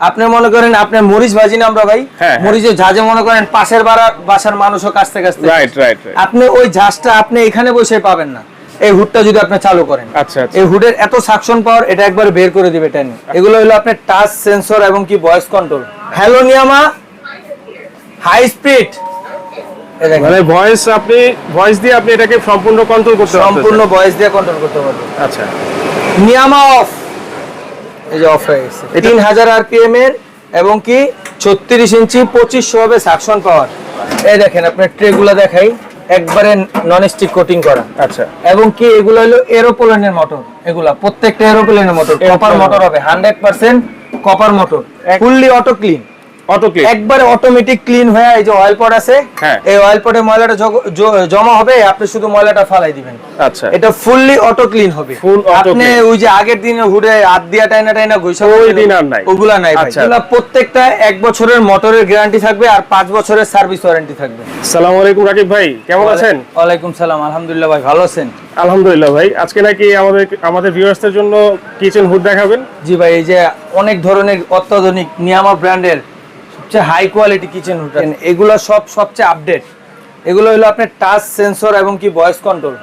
আপনি মনে করেন আপনার মরিচ ভাজি না আমরা ভাই? হ্যাঁ, হ্যাঁ। মরিচের ঝাঁজে মনে করেন পাশের বাড়ার বাসার মানুষও কাছতে কাছতে রাইট রাইট আপনি ওই ঝাঁজটা আপনি এখানে বসে পাবেন না। এই হুডটা যদি আপনি চালু করেন। আচ্ছা আচ্ছা। এই হুডের এত সাকশন পাওয়ার এটা একবার বের করে দিবে টেন। এগুলো হলো আপনার টাচ সেন্সর এবং কি voice control hello Niyama. High speed মানে ভয়েস আপনি ভয়েস দিয়ে আপনি এটাকে সম্পূর্ণ কন্ট্রোল করতে পারবেন সম্পূর্ণ ভয়েস দিয়ে কন্ট্রোল করতে পারবে আচ্ছা। নিয়ামা অফ এই যে অফ হয়ে গেছে। তিন হাজার আরপিএম এর এবং কি ছত্রিশ ইঞ্চি পঁচিশশো হবে সাকশন পাওয়ার এই দেখেন আপনার ট্রেগুলো দেখাই। একবারে নন স্টিক কোটিং করা। আচ্ছা। এবং কি এগুলো হলো এরোপ্লেনের মোটর এগুলা প্রত্যেকটা এরোপ্লেনের মোটর কপার মোটর হবে hundred percent copper motor fully auto clean auto একবারে অটোমেটিক ক্লিন হয়ে এই যে অয়েল পট আছে হ্যাঁ। এই অয়েল পটে ময়লাটা জমা হবে আপনি শুধু ময়লাটা ফালাই দিবেন। আচ্ছা। এটা ফুললি অটো ক্লিন হবে আপনি ওই যে আগের দিনে হুডে হাত দিয়া টাইনা টাইনা ঘুষা ওই দিন আর নাই। ওগুলা নাই ভাই। আচ্ছা। প্রত্যেকটা এক বছরের মোটরের গ্যারান্টি থাকবে আর পাঁচ বছরের সার্ভিস ওয়ারেন্টি থাকবে। সালাম আলাইকুম রাকিব ভাই। কেমন আছেন? ওয়ালাইকুম সালাম আলহামদুলিল্লাহ ভাই ভালো আছেন? আলহামদুলিল্লাহ ভাই। আজকে নাকি আমাদের আমাদের ভিউয়ার্সদের জন্য কিচেন হুড দেখাবেন? জি ভাই এই যে অনেক ধরনের অত্যাধুনিক নিয়ামা ব্র্যান্ডের সবচেয়ে হাই কোয়ালিটি কিচেন হুড এগুলো সব সবচেয়ে আপডেট এগুলো হলো আপনার টাচ সেন্সর এবং কি ভয়েস কন্ট্রোল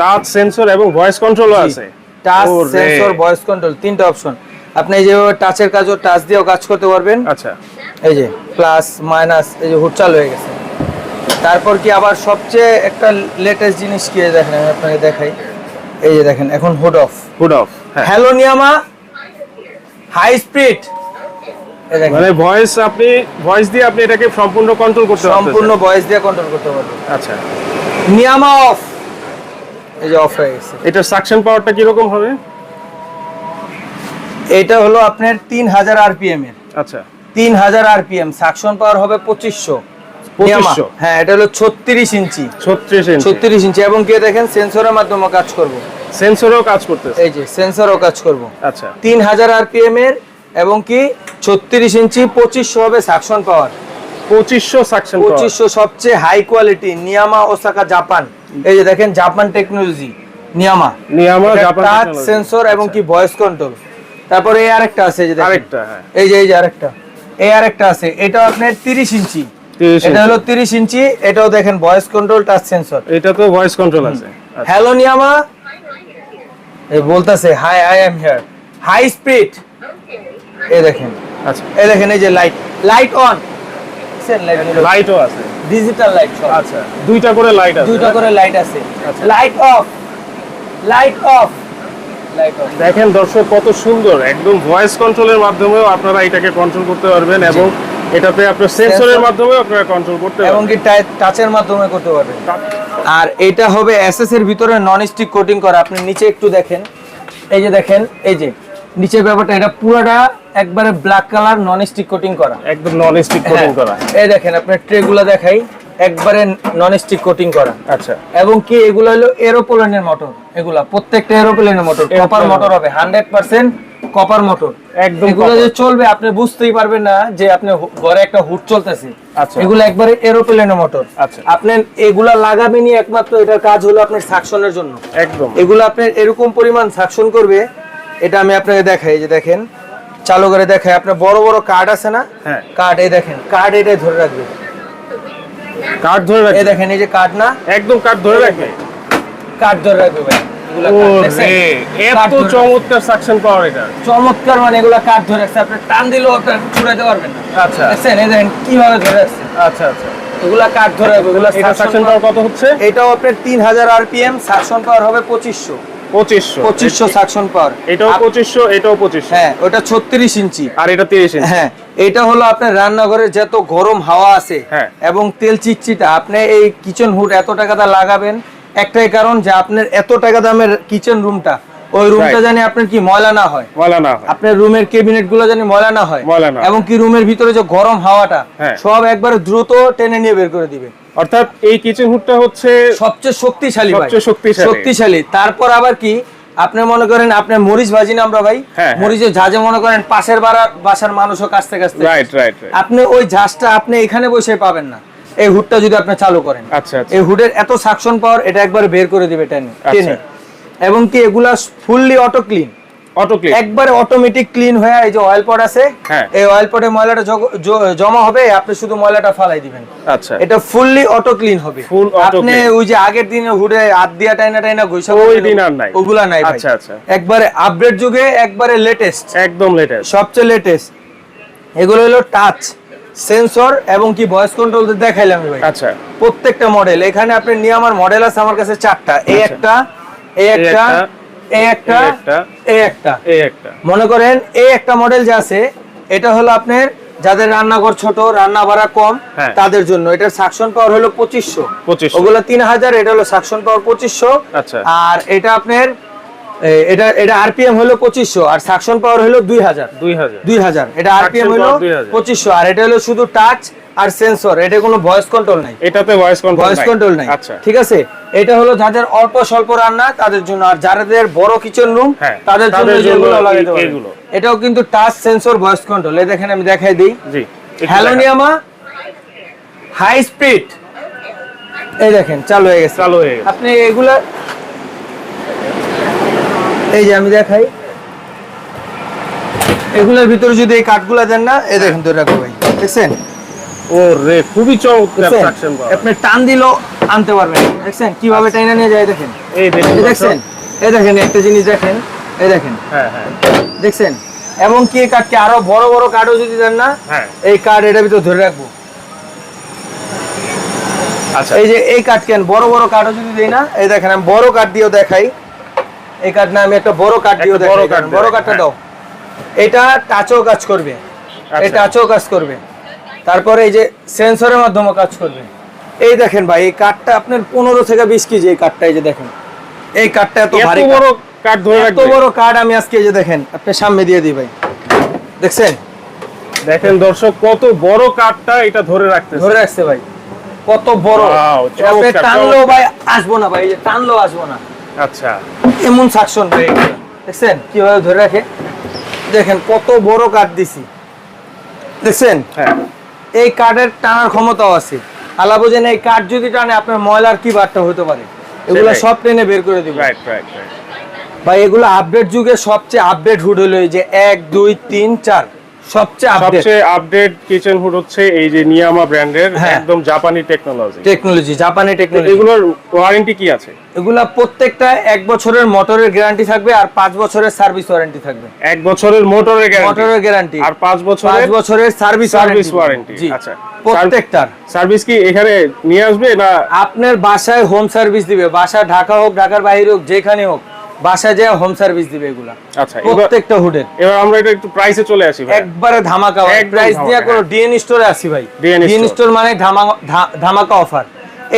টাচ সেন্সর এবং ভয়েস কন্ট্রোলও আছে। টাচ সেন্সর ভয়েস কন্ট্রোল তিনটা অপশন আপনি এই যেভাবে টাচের কাজও টাচ দিয়েও কাজ করতে পারবেন। আচ্ছা। এই যে প্লাস মাইনাস এই যে হুড চালু হয়ে গেছে। তারপর কি আবার সবচেয়ে একটা লেটেস্ট জিনিস কি দেখেন আমি আপনাকে দেখাই। এই যে দেখেন এখন হুড অফ হুড অফ হ্যাঁ। হ্যালো নিয়ামা হাই স্পিড মানে ভয়েস আপনি ভয়েস দিয়ে আপনি এটাকে সম্পূর্ণ কন্ট্রোল করতে পারবেন সম্পূর্ণ ভয়েস দিয়ে কন্ট্রোল করতে পারবেন। আচ্ছা। নিয়ামা অফ এই যে অফ হয়ে গেছে। এটার সাকশন পাওয়ারটা কি রকম হবে? এটা হলো আপনার তিন হাজার আরপিএম এর। আচ্ছা। তিন হাজার আরপিএম সাকশন পাওয়ার হবে পঁচিশশো। 2500 হ্যাঁ এটা হলো ইঞ্চি। 36 ইঞ্চি। এবং কে দেখেন সেন্সরের মাধ্যমে কাজ করব। সেন্সরও কাজ করতেছে। এই যে সেন্সরও কাজ করব। আচ্ছা। আরপিএম এর এবং কি ছত্রিশ ইঞ্চি পঁচিশশো হবে সাকশন পাওয়ার 2500 সাকশন পঁচিশশো সবচেয়ে high quality Niyama Osaka Japan. এই যে দেখেন Japan technology Niyama. Niyama Japan touch sensor এবং কি ভয়েস কন্ট্রোল তারপরে এই আরেকটা আছে এই যে আরেকটা হ্যাঁ। এই যে এই যে আরেকটা। এই আরেকটা আছে। এটা আপনার 30 ইঞ্চি। 30 এটা হলো 30 ইঞ্চি। এটাও দেখেন ভয়েস কন্ট্রোল টাচ সেন্সর এটা তো ভয়েস কন্ট্রোল আছে। আচ্ছা। Hello Niyama. এই বলতাছে hi I am here high speed এই দেখেন। আচ্ছা। এই দেখেন এই যে লাইট লাইট অন লাইটও আছে। ডিজিটাল লাইট আচ্ছা দুইটা করে লাইট আছে দুইটা করে লাইট আছে। আচ্ছা। Light off light off light off দেখেন দর্শক কত সুন্দর। একদম ভয়েস কন্ট্রোলের মাধ্যমেও আপনারা এটাকে কন্ট্রোল করতে পারবেন এবং এটাতে আপনার সেন্সরের আপনারা কন্ট্রোল করতে এবং কি টাচের মাধ্যমে করতে পারবেন। আর এটা হবে এসএস এর ভিতরে নন স্টিক কোটিং করা। আপনি নিচে একটু দেখেন। এই যে দেখেন এই যে। নিচের ব্যাপারটা এটা পুরোটা একবারে black colour non stick coating করা। একদম নন স্টিক কোটিং হ্যাঁ, করা এই দেখেন আপনার ট্রে গুলো দেখাই একবারে নন স্টিক কোটিং করা। আচ্ছা। এবং কি এগুলো হলো এরোপ্লেনের মোটর এগুলা প্রত্যেকটা এরোপ্লেনের মোটর কপার মোটর হবে হান্ড্রেড পার্সেন্ট কপার মোটর একদম এগুলো যে চলবে আপনি বুঝতেই পারবেন না যে আপনি ঘরে একটা হুড চলতেছে। আচ্ছা। এগুলো একবারে এরোপ্লেনের মোটর আচ্ছা। আপনি এগুলা লাগাবেনই একমাত্র এটার কাজ হলো আপনার সাকশনের জন্য। একদম। এগুলো আপনার এরকম পরিমাণ সাকশন করবে এটা আমি আপনাকে দেখাই যে দেখেন। চালু করে দেখাই আপনার বড় বড় কার্ড আছে না? হ্যাঁ। কার্ড এই দেখেন কার্ড এটাই ধরে রাখবে। কাঠ ধরে এই রাখবে দেখেন এই যে কার্ড না? একদম কাঠ ধরে রাখবে? কার্ড ধরে রাখবে ভাই এত চমৎকার সাকশন পাওয়ার এটা। চমৎকার মানে এগুলা কার্ড ধরে রাখছে আপনি টান দিলেও আপনার ছুড়াইতে পারবেন আচ্ছা। দেখছেন? এই দেখেন কীভাবে ধরে রাখছে। আচ্ছা আচ্ছা। এগুলা কার্ড ধরে রাখবে এগুলা সাকশন পাওয়ার কত হচ্ছে? এটাও আপনার তিন হাজার আরপিএম সাকশন পাওয়ার হবে পঁচিশশো। সাকশন পাওয়ার এটাও এটাও হ্যাঁ ওটা ইঞ্চি। আর এটা ইঞ্চি। হ্যাঁ এটা হলো আপনার রান্নাঘরে যত গরম হাওয়া আছে হ্যাঁ। এবং তেল চিটচিটা আপনি এই কিচেন হুড এত টাকা দা লাগাবেন একটাই কারণ যে আপনার এত টাকা দামের কিচেন রুমটা ওই রুমটা. জানি আপনার কি ময়লা না হয় বলা না হয়। আপনার রুমের ক্যাবিনেটগুলো জানি ময়লা না হয় ময়লা না এবং কি রুমের ভিতরে যে গরম হাওয়াটা হ্যাঁ। সব একবারে দ্রুত টেনে নিয়ে বের করে দিবে অর্থাৎ এই কিচেন হুডটা হচ্ছে সবচেয়ে শক্তিশালী ভাই সবচেয়ে শক্তিশালী। শক্তিশালী তারপর আবার কি আপনি মনে করেন আপনার মরিচ ভাজি না আমরা ভাই হ্যাঁ, হ্যাঁ। মরিচের ঝাঁজে মনে করেন পাশের বাড়ার বাসার মানুষও কাছতে কাছতে রাইট রাইট রাইট আপনি ওই ঝাঁজটা আপনি এখানে বসে পাবেন না এই হুডটা যদি আপনি চালু করেন আচ্ছা আচ্ছা এই হুডের এত সাকশন পাওয়ার এটা একবার বের করে দিবে টেনে আচ্ছা। টেনে এবং কি এগুলা fully auto clean auto click একবারে অটোমেটিক ক্লিন হয়ে এই যে অয়েল পট আছে হ্যাঁ। এই অয়েল পটে ময়লাটা জমা হবে আপনি শুধু ময়লাটা ফালাই দিবেন। আচ্ছা। এটা ফুললি অটো ক্লিন হবে। Full auto আপনি ওই যে আগের দিনে হুডে হাত দিয়া টাইনা টাইনা ঘষা ওই দিন আর নাই। ওগুলা নাই ভাই। আচ্ছা, আচ্ছা। একবারে আপডেট যুগে একবারে লেটেস্ট একদম লেটেস্ট সবচেয়ে লেটেস্ট এগুলো হলো টাচ সেন্সর এবং কি ভয়েস কন্ট্রোল দেখাইলাম ভাই। আচ্ছা। প্রত্যেকটা মডেল এখানে আপনি নিয়ে আমার মডেল আছে আমার কাছে চারটা। এই আচ্ছা। একটা এই একটা একটা, এই একটা এই একটা, এই একটা। মনে করেন এই একটা মডেল যে আছে এটা হলো আপনার যাদের রান্নাঘর ছোট রান্না ভাড়া কম হ্যাঁ। তাদের জন্য। এটার সাকশন পাওয়ার হলো পঁচিশশো। 2500 ওগুলো তিন হাজার এটা হলো সাকশন পাওয়ার পঁচিশশো। আচ্ছা। আর এটা আপনার এটা এটা আরপিএম হলো পঁচিশশো আর সাকশন পাওয়ার হলো দুই হাজার। দুই হাজার। এটা আরপিএম হলো পঁচিশশো আর এটা হলো শুধু টাচ আর সেন্সর এটা কোনো ভয়েস কন্ট্রোল নাই। এটাতে ভয়েস কন্ট্রোল ভয়েস কন্ট্রোল নাই। আচ্ছা। ঠিক আছে? এটা হলো যাদের অল্প স্বল্প রান্না তাদের জন্য। আর যাদের বড় কিচেন রুম হ্যাঁ, তাদের জন্য যেগুলো এই- লাগাতে এটাও কিন্তু টাচ সেন্সর ভয়েস কন্ট্রোল এই দেখেন আমি দেখাই দিই। জি একটু হ্যালো দেখান। নিয়ামা হাই স্পিড এই দেখেন চালু হয়ে গেছে। চালু হয়ে গেছে। আপনি এগুলা এই যে আমি দেখাই। এগুলোর ভিতরে যদি এই কাঠগুলা দেন না এই দেখেন তো রাখো ভাই দেখছেন? ও রে খুবই চমৎকার? আপনি টান দিলেও আনতে পারবেন। দেখছেন? কীভাবে টাইনা নিয়ে যায় দেখেন। এই দেখুন দেখছেন? এই দেখেন একটা জিনিস দেখেন। এই দেখেন। হ্যাঁ হ্যাঁ। দেখছেন? এবং কি কাঠকে আরও বড় বড় কাঠও যদি দেন না হ্যাঁ। এই কাঠ এটার ভিতর ধরে রাখব। আচ্ছা। এই যে এই কাঠ কেন? বড় বড় কাঠও যদি দেই না এই দেখেন আমি বড় কাঠ দিয়েও দেখাই। এই কাঠ না আমি একটা বড় কাঠ দিয়েও দেখাই। বড় কাঠটা হ্যাঁ। দাও। এটা টাচও কাজ করবে। আচ্ছা। টাচও কাজ করবে। তারপরে এই যে সেন্সরের মাধ্যমে কাজ করবে। এই দেখেন ভাই এই কাঠটা আপনার পনেরো থেকে বিশ কেজি এই কাঠটা এই যে দেখেন। এই কাঠটা এত ভারী বড় কাঠ। ধরে এত বড় কাঠ আমি আজকে এই যে দেখেন আপনি সামনে দিয়ে দিই ভাই। দেখছেন? দেখেন দর্শক কত বড় কাঠটা এটা ধরে রাখতেছে। ধরে রাখছে ভাই। কত বড়। চমৎকার। ভাই আসব না ভাই এই যে টানলেও আসব না। আচ্ছা। এমন সাকশন ভাই। দেখছেন? কীভাবে ধরে রাখে? দেখেন কত বড় কাঠ দিছি। দেখছেন? হ্যাঁ। এই কাঠের টানার ক্ষমতাও আছে। আলা বোঝেন এই কাঠ যদি টানে আপনার ময়লার কি বারটা হতে পারে? এগুলো সব টেনে বের করে দিবে। রাইট রাইট রাইট ভাই এগুলো আপডেট যুগে সবচেয়ে আপডেট হুড হলো এই যে এক দুই তিন চার। সবচেয়ে আপডেট সবচেয়ে আপডেট কিচেন হুড হচ্ছে এই যে নিয়ামা ব্র্যান্ডের। একদম জাপানি টেকনোলজি টেকনোলজি জাপানি টেকনোলজি এগুলোর ওয়ারেন্টি কি আছে? এগুলা প্রত্যেকটা এক বছরের মোটরের গ্যারান্টি থাকবে আর পাঁচ বছরের সার্ভিস ওয়ারেন্টি থাকবে। এক বছরের মোটরের গ্যারান্টি মোটরের গ্যারান্টি আর পাঁচ পাঁচ বছরের বছরের সার্ভিস সার্ভিস ওয়ারেন্টি আচ্ছা। প্রত্যেকটার। সার্ভিস কি এখানে নিয়ে আসবে না আপনার বাসায় হোম সার্ভিস দিবে। বাসা ঢাকা হোক ঢাকার বাইরে হোক যেখানে হোক। বাসায় যে হোম সার্ভিস দিবে এগুলা। আচ্ছা প্রত্যেকটা হুডের এবার আমরা এটা একটু প্রাইসে চলে আসি ভাই। একবারে ধামাকা প্রাইস দিয়া কোন। ডিএন স্টোরে আসি ভাই। ডিএন স্টোর মানে ধামাকা ধামাকা অফার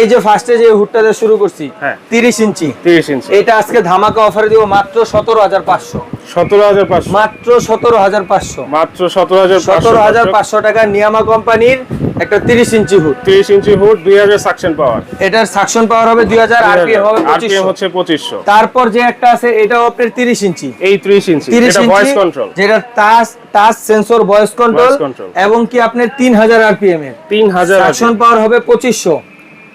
এই যে ফার্স্টে যে হুডটা দিয়ে শুরু করছি হ্যাঁ। তিরিশ ইঞ্চি। তিরিশ ইঞ্চি। এটা আজকে ধামাকা অফারে দিব মাত্র সতেরো হাজার পাঁচশো। সতেরো হাজার পাঁচশো। মাত্র সতেরো হাজার পাঁচশো। মাত্র সতেরো হাজার সতেরো হাজার পাঁচশো টাকা নিয়ামা কোম্পানির একটা তিরিশ ইঞ্চি হুড তিরিশ ইঞ্চি হুড দুই হাজার সাকশন পাওয়ার এটার সাকশন পাওয়ার হবে দুই হাজার আরপিএম হবে হচ্ছে পঁচিশশো। তারপর যে একটা আছে এটাও আপনার তিরিশ ইঞ্চি। এই ত্রিশ ইঞ্চি তিরিশ এটা ভয়েস কন্ট্রোল যেটা touch touch sensor voice control এবং কি আপনার তিন হাজার আরপিএম এর। তিন হাজার সাকশন পাওয়ার হবে পঁচিশশো।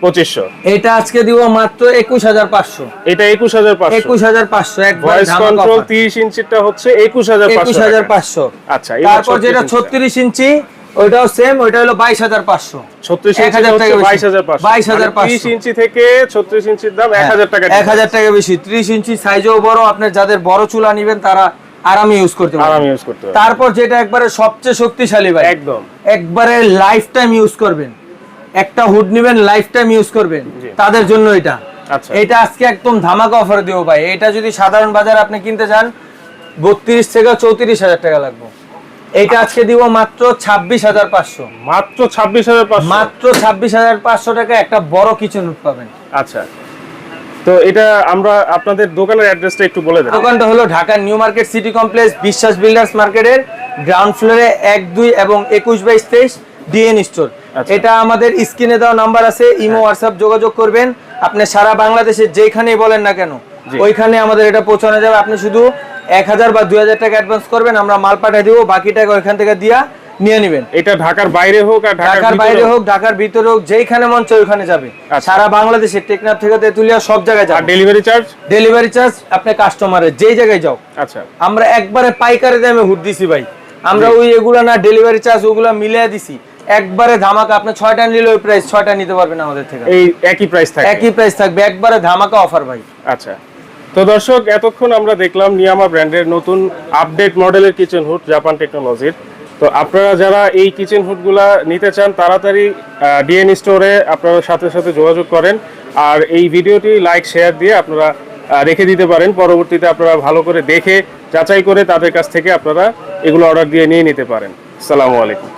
পঁচিশশো। এটা আজকে দিব মাত্র একুশ হাজার পাঁচশো। এটা একুশ হাজার পাঁচশো। একুশ হাজার পাঁচশো ভয়েস কন্ট্রোল তিরিশ ইঞ্চিটা হচ্ছে একুশ হাজার একুশ হাজার পাঁচশো। আচ্ছা তারপর যেটা ছত্রিশ ইঞ্চি ওইটাও সেম ওইটা হলো বাইশ হাজার পাঁচশো। ছত্রিশ এক হাজার টাকা বেশি। বাইশ হাজার বাইশ হাজার ত্রিশ ইঞ্চি থেকে ছত্রিশ ইঞ্চির দাম এক হাজার টাকা এক হাজার টাকা বেশি। ত্রিশ ইঞ্চি সাইজও বড় আপনার যাদের বড় চুলা নিবেন তারা আরামে ইউজ করতে আরাম ইউজ করতে তারপর যেটা একবারে সবচেয়ে শক্তিশালী ভাই একদম। একবারে লাইফ টাইম ইউজ করবেন। একটা হুড নিবেন লাইফ টাইম ইউজ করবেন তাদের জন্য এটা। আচ্ছা। এটা আজকে একদম ধামাকা অফার দেবো ভাই। এটা যদি সাধারণ বাজার আপনি কিনতে চান বত্রিশ থেকে চৌত্রিশ হাজার টাকা লাগবে। এটা আজকে দিব মাত্র ছাব্বিশ হাজার পাঁচশো। মাত্র ছাব্বিশ হাজার মাত্র ছাব্বিশ হাজার পাঁচশো টাকা একটা বড় কিচেন হুড পাবেন। আচ্ছা। তো এটা আমরা আপনাদের দোকানের অ্যাড্রেসটা একটু বলে দেন দোকানটা হলো Dhaka New Market City Complex Biswas builders মার্কেটের গ্রাউন্ড ফ্লোরে এক দুই এবং একুশ বাইশ তেইশ ডিএন স্টোর। এটা আমাদের স্ক্রিনে দেওয়া নাম্বার আছে ইমো হোয়াটসঅ্যাপ যোগাযোগ করবেন। আপনি সারা বাংলাদেশে যেখানেই বলেন না কেন ওইখানে আমাদের এটা পৌঁছানো যাবে। আপনি শুধু এক হাজার বা দুই হাজার টাকা অ্যাডভান্স করবেন আমরা মাল পাঠিয়ে দিব বাকি টাকা ওইখান থেকে দিয়া নিয়ে নেবেন। এটা ঢাকার বাইরে হোক আর ঢাকার বাইরে হোক। ঢাকার ভিতরে হোক যেইখানে মন চায় ওইখানে যাবে। আচ্ছা। সারা বাংলাদেশে টেকনাফ থেকে তেতুলিয়া সব জায়গায় আর যাবে। ডেলিভারি চার্জ ডেলিভারি চার্জ আপনি কাস্টমারের যেই জায়গায় যাও। আচ্ছা। আমরা একবারে পাইকারি দামে হুড দিছি ভাই। আমরা ওই এগুলা না ডেলিভারি চার্জ ওগুলা মিলিয়ে দিছি। একবারে ধামাকা আপনি ছয়টা নিলে ওই প্রাইস ছয়টা নিতে পারবেন আমাদের থেকে। এই একই প্রাইস থাকে। একই প্রাইস থাকবে একবারে ধামাকা অফার ভাই। আচ্ছা। তো দর্শক এতক্ষণ আমরা দেখলাম নিয়ামা ব্র্যান্ডের নতুন আপডেট মডেলের কিচেন হুড জাপান টেকনোলজির তো আপনারা যারা এই কিচেন হুডগুলা নিতে চান তাড়াতাড়ি ডিএন স্টোরে আপনারা সাথে সাথে যোগাযোগ করেন। আর এই ভিডিওটি লাইক শেয়ার দিয়ে আপনারা রেখে দিতে পারেন। পরবর্তীতে আপনারা ভালো করে দেখে যাচাই করে তাদের কাছ থেকে আপনারা এগুলো অর্ডার দিয়ে নিয়ে নিতে পারেন। আসসালামু আলাইকুম।